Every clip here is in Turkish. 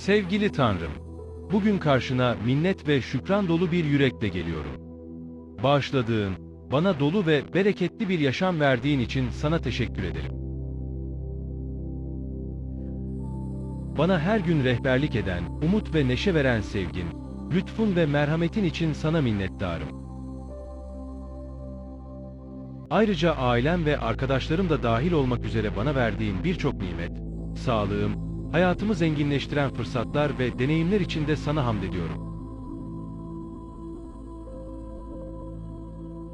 Sevgili Tanrım, bugün karşına minnet ve şükran dolu bir yürekle geliyorum. Bağışladığın, bana dolu ve bereketli bir yaşam verdiğin için sana teşekkür ederim. Bana her gün rehberlik eden, umut ve neşe veren sevgin, lütfun ve merhametin için sana minnettarım. Ayrıca ailem ve arkadaşlarım da dahil olmak üzere bana verdiğin birçok nimet, sağlığım, hayatımı zenginleştiren fırsatlar ve deneyimler için de sana hamd ediyorum.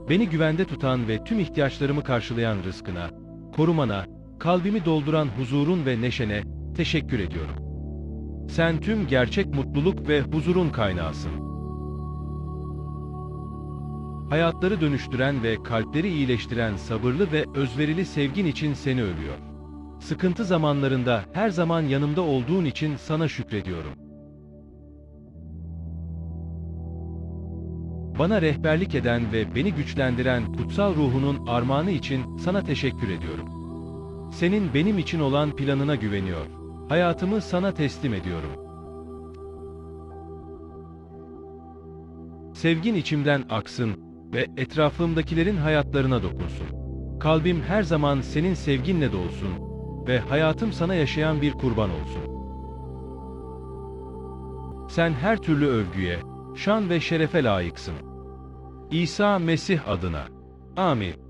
Beni güvende tutan ve tüm ihtiyaçlarımı karşılayan rızkına, korumana, kalbimi dolduran huzurun ve neşene teşekkür ediyorum. Sen tüm gerçek mutluluk ve huzurun kaynağısın. Hayatları dönüştüren ve kalpleri iyileştiren sabırlı ve özverili sevgin için seni övüyor. Sıkıntı zamanlarında her zaman yanımda olduğun için sana şükrediyorum. Bana rehberlik eden ve beni güçlendiren kutsal ruhunun armağanı için sana teşekkür ediyorum. Senin benim için olan planına güveniyor. Hayatımı sana teslim ediyorum. Sevgin içimden aksın ve etrafımdakilerin hayatlarına dokunsun. Kalbim her zaman senin sevginle dolsun ve hayatım sana yaşayan bir kurban olsun. Sen her türlü övgüye, şan ve şerefe layıksın. İsa Mesih adına. Amin.